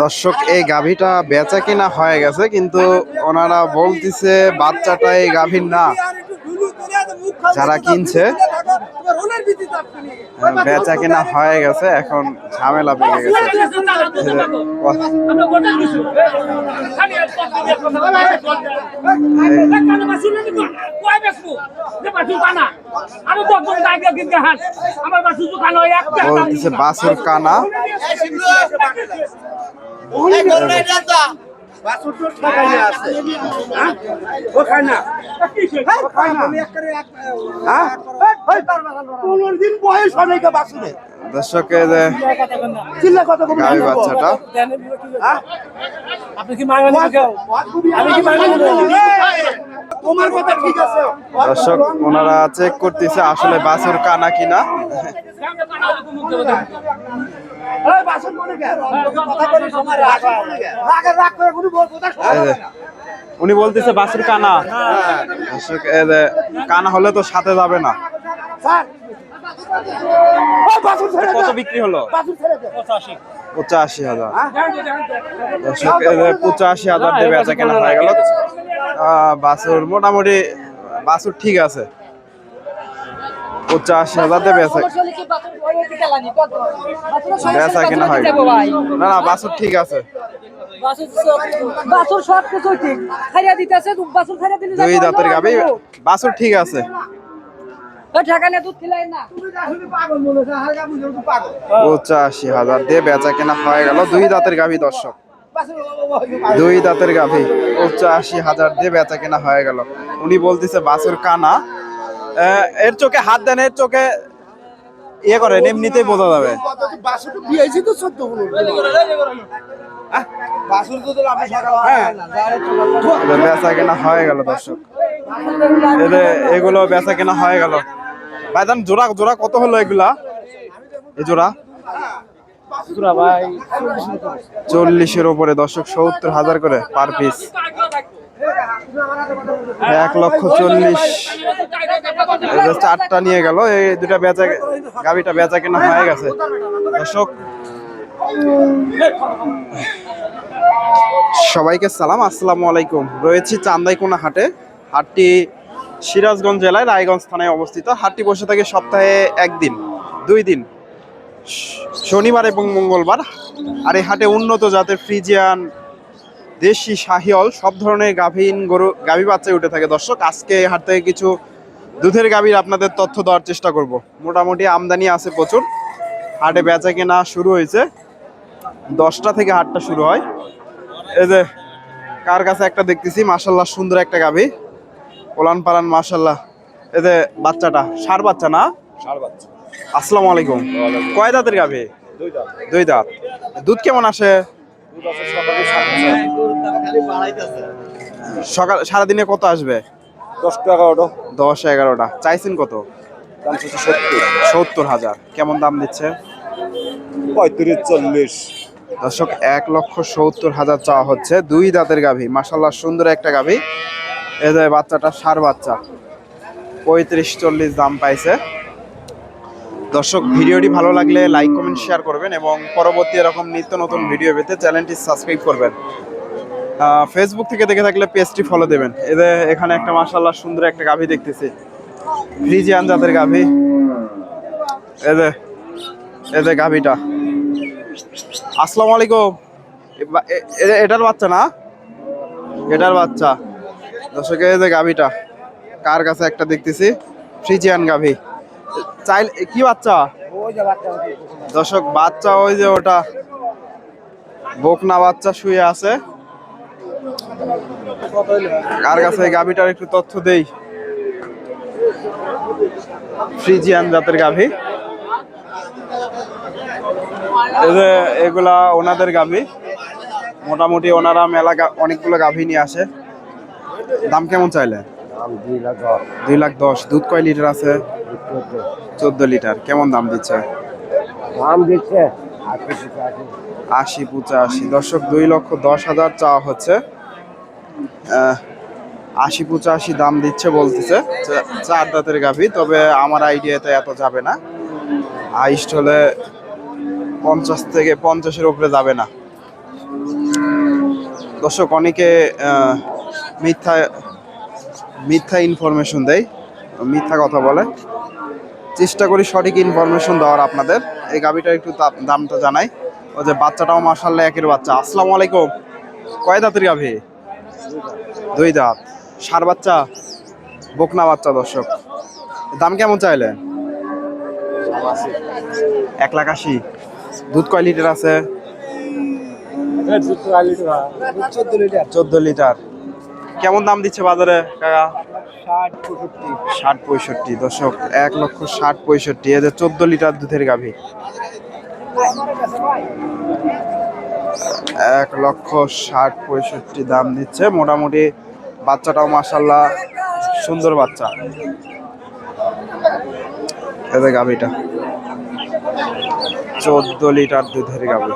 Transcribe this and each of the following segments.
দর্শক এই গাভীটা বেচা কিনা হয়ে গেছে কিন্তু ওনারা বলতিছে বাচ্চাটা এই গাভীর না। যারা কিনছে বেচা কিনা হয়ে গেছে এখন ঝামেলা পেয়ে গেছে। বলতিছে বাসুর কানা। পনেরো দিন বয়স অনেক বাসুরে দর্শক যে চিল্লা কথা বলব গাভী বাচ্চাটা আপনি কি আমি কি দর্শক ওনারা চেক করতেছে আসলে বাসুর কানা কিনা। উনি বলতেছে বাসুর কানা। কানা হলে তো সাথে যাবে না। স্যার ও বাসন ছেড়ে কত বিক্রি হলো? বাসন ছেড়ে দে পঁচাশি। হাজার। দর্শক পঁচাশি হাজার দিয়ে বেচা কেনা হয়ে গেল। বাছুর মোটামুটি বাছুর ঠিক আছে। পঁচাশি হাজার দিয়ে বেচা বেচা কেনা হয়ে গেল না না বাছুর ঠিক আছে। বাছুর সব কিছু ঠিক। খাইয়া দিতেছে বাছুর খাইয়া দিলে দুই দাঁতের গাবি বাছুর ঠিক আছে। পঁচাশি হাজার দিয়ে বেচা কেনা হয়ে গেল দুই দাঁতের গাভি দর্শক। দুই দাঁতের গাভী। পঁচাশি হাজার দিয়ে বেচা কেনা হয়ে গেল। উনি বলতেছে, বাছুর কানা। এর চোখে হাত দেন, এর চোখে ইয়ে করেন, এমনিতেই বোঝা যাবে। বেচা কেনা হয়ে গেল, দর্শক। এগুলো বেচা কেনা হয়ে গেল। ভাইজান, জোড়া জোড়া কত হলো এগুলা? এই জোড়া? চল্লিশের উপরে দর্শক সত্তর হাজার করে পার পিস এক লক্ষ চল্লিশ। চারটা নিয়ে গেল, এই দুটা বেচা গাবিটা বেচা কেনা হয়ে গেছে। দর্শক, সবাইকে সালাম, আসসালামু আলাইকুম। রয়েছি চান্দাইকোনা হাটে। হাটটি সিরাজগঞ্জ জেলায়, রায়গঞ্জ থানায় অবস্থিত। হাটটি বসে থাকে সপ্তাহে একদিন, দুই দিন। শনিবার এবং মঙ্গলবার। আর এই হাটে উন্নত জাতের ফ্রিজিয়ান, দেশি শাহিওল, সব ধরনের গাভীন গরু, গাভী বাচ্চায় উঠে থাকে। দর্শক, আজকে এই হাট থেকে কিছু দুধের গাভীর আপনাদের তথ্য দেওয়ার চেষ্টা করব। মোটামুটি আমদানি আছে প্রচুর। হাটে বেচা কেনা শুরু হয়েছে। দশটা থেকে হাটটা শুরু হয়। এই যে, কার কাছে একটা দেখতেছি, মাশাল্লাহ সুন্দর একটা গাভী। ওলান পালান মাশাল্লাহ। এই যে, বাচ্চাটা, সার বাচ্চা না? আসসালামু আলাইকুম। কয় দাঁতের গাভী? দুই দাঁত। দুধ কেমন আসে? সকাল সারাদিনে কত আসবে? দশটা এগারোটা। দশ এগারোটা। চাইছেন কত? সত্তর। হাজার। কেমন দাম দিচ্ছে? পঁয়ত্রিশ চল্লিশ। দর্শক এক লক্ষ সত্তর হাজার চাওয়া হচ্ছে। দুই দাঁতের গাভী। মাসাল্লাহ সুন্দর একটা গাভী। এই যে বাচ্চাটা সার বাচ্চা। পঁয়ত্রিশ চল্লিশ দাম পাইছে। দর্শক, ভিডিওটি ভালো লাগলে লাইক কমেন্ট শেয়ার করবেন এবং পরবর্তী এরকম নিত্য নতুন ভিডিও পেতে চ্যানেলটি সাবস্ক্রাইব করবেন। ফেসবুক থেকে দেখে থাকলে পেজটি ফলো দেবেন। এদের এখানে একটা মাসাল্লাহ সুন্দর একটা গাভী দেখতেছি। ফ্রিজিয়ান জাতের গাভী। এদের এদের গাভীটা। আসসালামু আলাইকুম। এটার বাচ্চা না? এটার বাচ্চা। দর্শক, এই যে গাভীটা। কার কাছে একটা দেখতেছি? ফ্রিজিয়ান গাভী। চাইল কি বাচ্চা? দর্শক বাচ্চা ওই যে ওটা বকনা বাচ্চা শুয়ে আছে। কার কাছে গাভীটার একটু তথ্য দেই? ফ্রিজিয়ান জাতের গাভী। এগুলা ওনাদের গাভী। মোটামুটি ওনারা মেলা অনেকগুলো গাভী নিয়ে আসে। দাম কেমন চাইলে? দুই লাখ দশ। দুধ কয় লিটার আছে? চোদ্দ লিটার। কেমন দাম দিচ্ছে? দাম দিচ্ছে আশি পঁচাশি। দর্শক দুই লক্ষ দশ হাজার চাওয়া হচ্ছে। আশি পঁচাশি দাম দিচ্ছে বলতেছে। চার দাঁতের গাভী তবে আমার আইডিয়াতে এত যাবে না। হাইস্ট হলে পঞ্চাশ থেকে পঞ্চাশের উপরে যাবে না। দর্শক অনেকে মিথ্যা মিথ্যা ইনফরমেশন দেয় মিথ্যা কথা বলে। চেষ্টা করি সঠিক ইনফরমেশন দেওয়ার আপনাদের। এই গাভিটার একটু দাম- দামটা জানাই। ও যে বাচ্চাটাও মাসাল্লাহ একের বাচ্চা। আসসালামু আলাইকুম। কয় দাঁতের গাভি? দুই দাঁত। সার বাচ্চা বকনা বাচ্চা দর্শক। দাম কেমন চাইলেন? এক লাখ আশি। দুধ কয় লিটার আছে? চোদ্দ লিটার। কেমন দাম দিচ্ছে বাজারে কাকা? ষাট পঁয়ষট্টি। দর্শক, এক লক্ষ ষাট পঁয়ষট্টি এদের চোদ্দ লিটার দুধের গাভী। এক লক্ষ ষাট পঁয়ষট্টি দাম দিচ্ছে মোটামুটি বাচ্চাটাও মাসাল্লাহ সুন্দর বাচ্চা। এদের গাভীটা। চোদ্দ লিটার দুধের গাভী।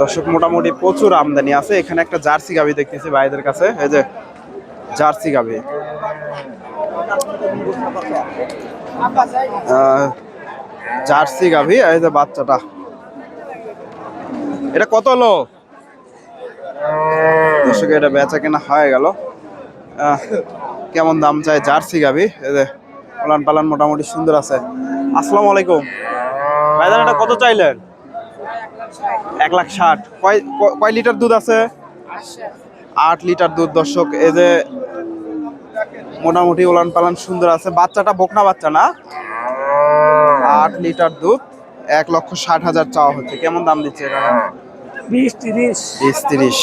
দর্শক, মোটামুটি প্রচুর আমদানি আছে। এখানে একটা জার্সি গাভী দেখতেছি ভাইদের কাছে। এই যে জার্সি গাভী। জার্সি গাভী, এই যে বাচ্চাটা। এটা কত হলো? দর্শক, এটা বেচা কেনা হয়ে গেল। কেমন দাম চাই জার্সি গাভী? এই যে পালান পালান মোটামুটি সুন্দর আছে। আসসালামু আলাইকুম। ভাইজান, এটা কত চাইলেন? এক লাখ ষাট। কয় কয় লিটার দুধ আছে? আট লিটার দুধ দর্শক এই যে মোটামুটি উলান পালান সুন্দর আছে। বাচ্চাটা বকনা বাচ্চা না? আট লিটার দুধ এক লক্ষ ষাট হাজার চাওয়া হচ্ছে। কেমন দাম দিচ্ছে বিশ তিরিশ। বিশ তিরিশ।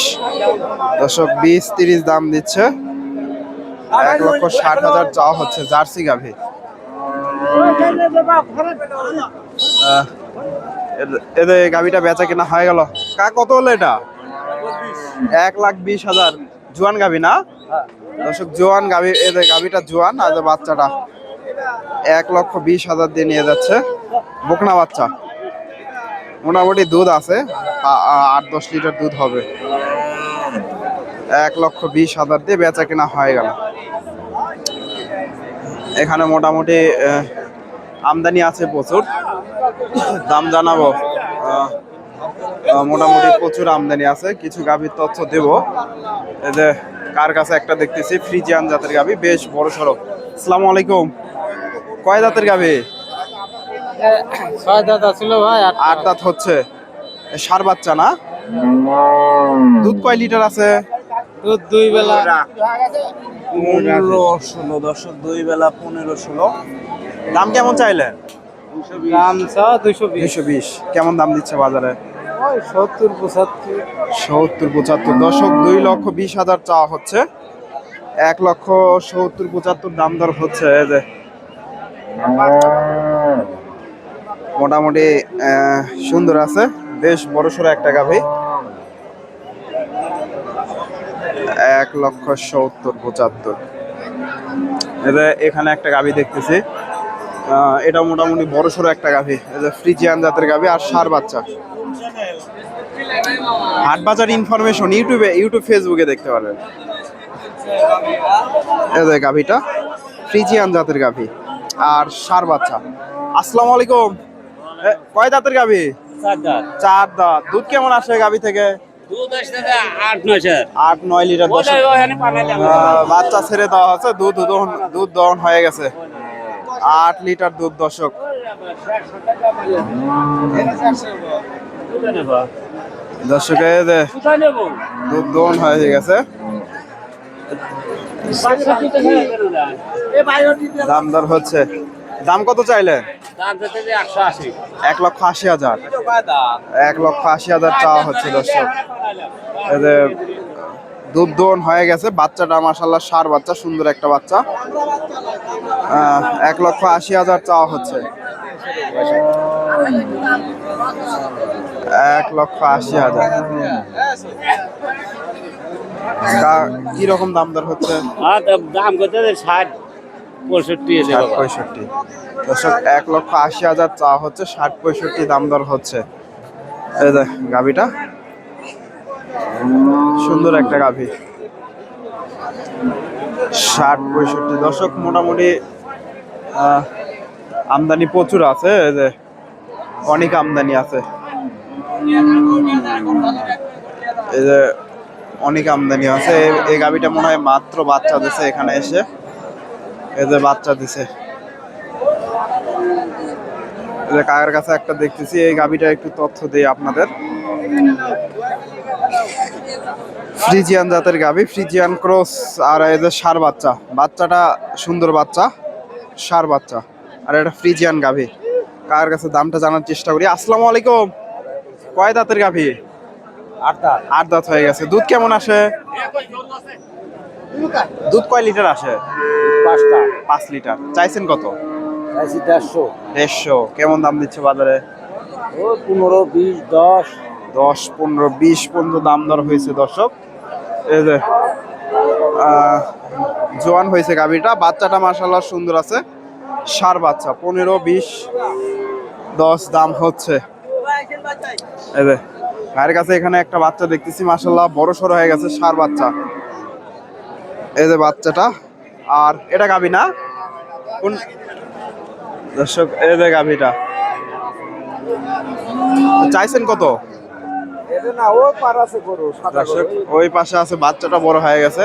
দর্শক বিশ তিরিশ দাম দিচ্ছে। এক লক্ষ ষাট হাজার চাওয়া হচ্ছে জার্সি গাভী। এই গাভিটা বেচা কিনা হয়ে গেল। কা কত হলো এটা? এক লাখ বিশ হাজার। জোয়ান গাভি না? দর্শক, জোয়ান গাভি এদের গাভিটা জোয়ান আর বাচ্চাটা, এক লক্ষ বিশ হাজার দিয়ে নিয়ে যাচ্ছে। বকনা বাচ্চা। মোটামুটি দুধ আছে আট দশ লিটার দুধ হবে। এক লক্ষ বিশ হাজার দিয়ে বেচা কিনা হয়ে গেল। এখানে মোটামুটি আমদানি আছে প্রচুর। দাম জানাব। মোটামুটি প্রচুর আমদানি আছে কিছু গাভীর তথ্য দেব। এই যে কার কাছে একটা দেখতেছি ফ্রিজিয়ান জাতের গাভী বেশ বড় সড়ো আসসালামু আলাইকুম। কয় জাতের গাভী? ছয় দাদা ছিল ভাই আট দাঁত। হচ্ছে। সার বাচ্চা না? দুধ কয় লিটার আছে? দুধ দুই বেলা। পনেরো ষোলো দশক দুই বেলা পনেরো ষোলো। দাম কেমন চাইলেন? দুইশো বিশ। দুইশো বিশ। কেমন দাম দিচ্ছে বাজারে? সত্তর পঁচাত্তর। সত্তর পঁচাত্তর। দশক দুই লক্ষ বিশ হাজার চাওয়া হচ্ছে। এক লক্ষ সত্তর পঁচাত্তর দাম দর হচ্ছে যে। মোটামুটি সুন্দর আছে। বেশ বড় সড়ো একটা গাভী। এক লক্ষ সত্তর পঁচাত্তর। এখানে একটা গাভী দেখতেছি। এটা মোটামুটি বড় সড়ো একটা গাভী। ফ্রিজিয়ান জাতের গাভী আর সার বাচ্চা। হাট বাজার ইনফরমেশন ইউটিউবে ইউটিউব ফেসবুকে দেখতে যে গাভীটা ফ্রিজিয়ান জাতের গাভী আর সার বাচ্চা। আসসালামু আলাইকুম। কয় দাঁতের গাভী? চার দাঁত। দুধ কেমন আসে গাভী থেকে? আট নয় লিটার। বাচ্চা ছেড়ে দেওয়া হচ্ছে দুধ দুধ দহন হয়ে গেছে। আট লিটার দুধ দশক দর্শকে দুধ দহন হয়ে গেছে। দাম দর হচ্ছে। দাম কত চাইলে? এক লক্ষ আশি হাজার। এক লক্ষ আশি হাজার চাওয়া হচ্ছে, দর্শক। দুধ দোহন হয়ে গেছে। বাচ্চাটা মাসাল্লাহ সার বাচ্চা, সুন্দর একটা বাচ্চা। এক লক্ষ আশি হাজার চাওয়া হচ্ছে। এক লক্ষ আশি হাজার। কি রকম দাম দর হচ্ছে? দাম করতে ষাট পঁয়ষট্টি ষাট পঁয়ষট্টি। দর্শক এক লক্ষ আশি হাজার চাওয়া হচ্ছে ষাট পঁয়ষট্টি দাম দর হচ্ছে। এই দেখ গাভিটা। সুন্দর একটা গাভি। ষাট পঁয়ষট্টি। দর্শক মোটামুটি আমদানি প্রচুর আছে যে অনেক আমদানি আছে। এই যে অনেক আমদানি আছে, এই- গাবিটা মনে হয় মাত্র বাচ্চা দিছে এখানে এসে। এই যে বাচ্চা দিছে। যে কাকার কাছে একটা দেখতেছি, এই গাবিটা একটু তথ্য দিই আপনাদের। ফ্রিজিয়ান জাতের গাবি ফ্রিজিয়ান ক্রস আর এই যে সার বাচ্চা, বাচ্চাটা সুন্দর বাচ্চা। সার বাচ্চা। আর এটা ফ্রিজিয়ান গাভি। কার কাছে দামটা জানার চেষ্টা করি। আসসালামু আলাইকুম। কয় দাঁতের গাভি? আট দাঁত। হয়ে গেছে। দুধ কেমন আসে? দুধ কয় লিটার আসে? পাঁচটা পাঁচ লিটার। চাইছেন কত? চাইছি দেড়শো। দেড়শো। কেমন দাম দিচ্ছে বাজারে? ও পনেরো বিশ দশ। দশ পনেরো বিশ পর্যন্ত দাম দর হয়েছে দর্শক। এই যে আহ, জোয়ান হয়েছে গাভীটা। বাচ্চাটা মাসাল্লাহ সুন্দর আছে। সার বাচ্চা পনেরো বিশ দশ দাম হচ্ছে। এই যে ভাইয়ের কাছে এখানে একটা বাচ্চা দেখতেছি মাসাল্লাহ বড় সড়ো হয়ে গেছে সার বাচ্চা। এই যে বাচ্চাটা আর এটা গাভী না? কোন দর্শক এই যে গাভীটা। চাইছেন কত? ওই পাশে আছে বাচ্চাটা বড় হয়ে গেছে।